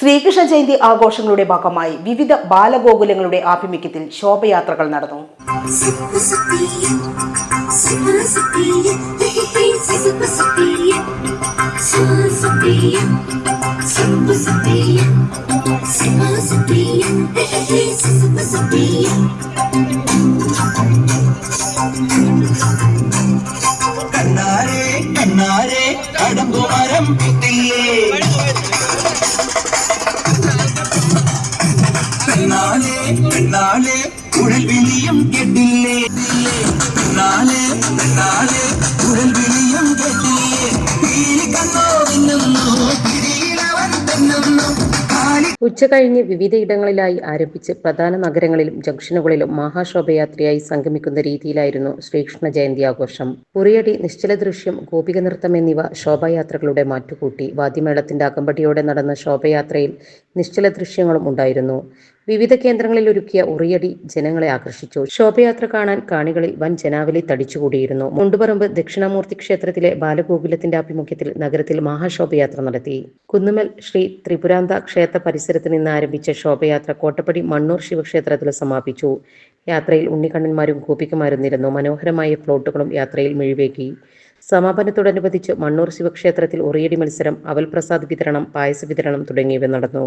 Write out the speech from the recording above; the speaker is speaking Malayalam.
ശ്രീകൃഷ്ണ ജയന്തി ആഘോഷങ്ങളുടെ ഭാഗമായി വിവിധ ബാലഗോകുലങ്ങളുടെ ആഭിമുഖ്യത്തിൽ ശോഭയാത്രകൾ നടന്നു. കണ്ണാരെ കണ്ണാരെ കടമ്പുമരം കിട്ടിയേ പെണ്ണാലെ പെണ്ണാലെ കുഴൽ വിളിയും കെട്ടില്ലേ? പെണ്ണാലെ പെണ്ണാലെ ഉച്ചകഴിഞ്ഞ് വിവിധയിടങ്ങളിലായി ആരംഭിച്ച് പ്രധാന നഗരങ്ങളിലും ജംഗ്ഷനുകളിലും മഹാശോഭയാത്രയായി സംഗമിക്കുന്ന രീതിയിലായിരുന്നു ശ്രീകൃഷ്ണ ജയന്തി ആഘോഷം. ഉറിയടി നിശ്ചല ദൃശ്യം ഗോപിക നൃത്തം എന്നിവ ശോഭായാത്രകളുടെ മാറ്റുകൂട്ടി. വാദ്യമേളത്തിന്റെ അകമ്പടിയോടെ നടന്ന ശോഭയാത്രയിൽ നിശ്ചല ദൃശ്യങ്ങളും ഉണ്ടായിരുന്നു. വിവിധ കേന്ദ്രങ്ങളിൽ ഒരുക്കിയ ഉറിയടി ജനങ്ങളെ ആകർഷിച്ചു. ശോഭയാത്ര കാണാൻ കാണികളിൽ വൻ ജനാവലി തടിച്ചുകൂടിയിരുന്നു. മുണ്ടുപറമ്പ് ദക്ഷിണാമൂർത്തി ക്ഷേത്രത്തിലെ ബാലഗോകുലത്തിന്റെ ആഭിമുഖ്യത്തിൽ നഗരത്തിൽ മഹാശോഭയാത്ര നടത്തി. കുന്നുമൽ ശ്രീ ത്രിപുരാന്ത ക്ഷേത്ര പരിസരത്ത് നിന്ന് ആരംഭിച്ച ശോഭയാത്ര കോട്ടപ്പടി മണ്ണൂർ ശിവക്ഷേത്രത്തിൽ സമാപിച്ചു. യാത്രയിൽ ഉണ്ണിക്കണ്ണന്മാരും ഗോപികമാരും നിരന്നു മനോഹരമായ പ്ലോട്ടുകളും യാത്രയിൽ മിഴിവേകി സമാപനത്തോടനുബന്ധിച്ച് മണ്ണൂർ ശിവക്ഷേത്രത്തിൽ ഉറിയടി മത്സരം അവൽപ്രസാദ് വിതരണം പായസ വിതരണം തുടങ്ങിയവ നടന്നു.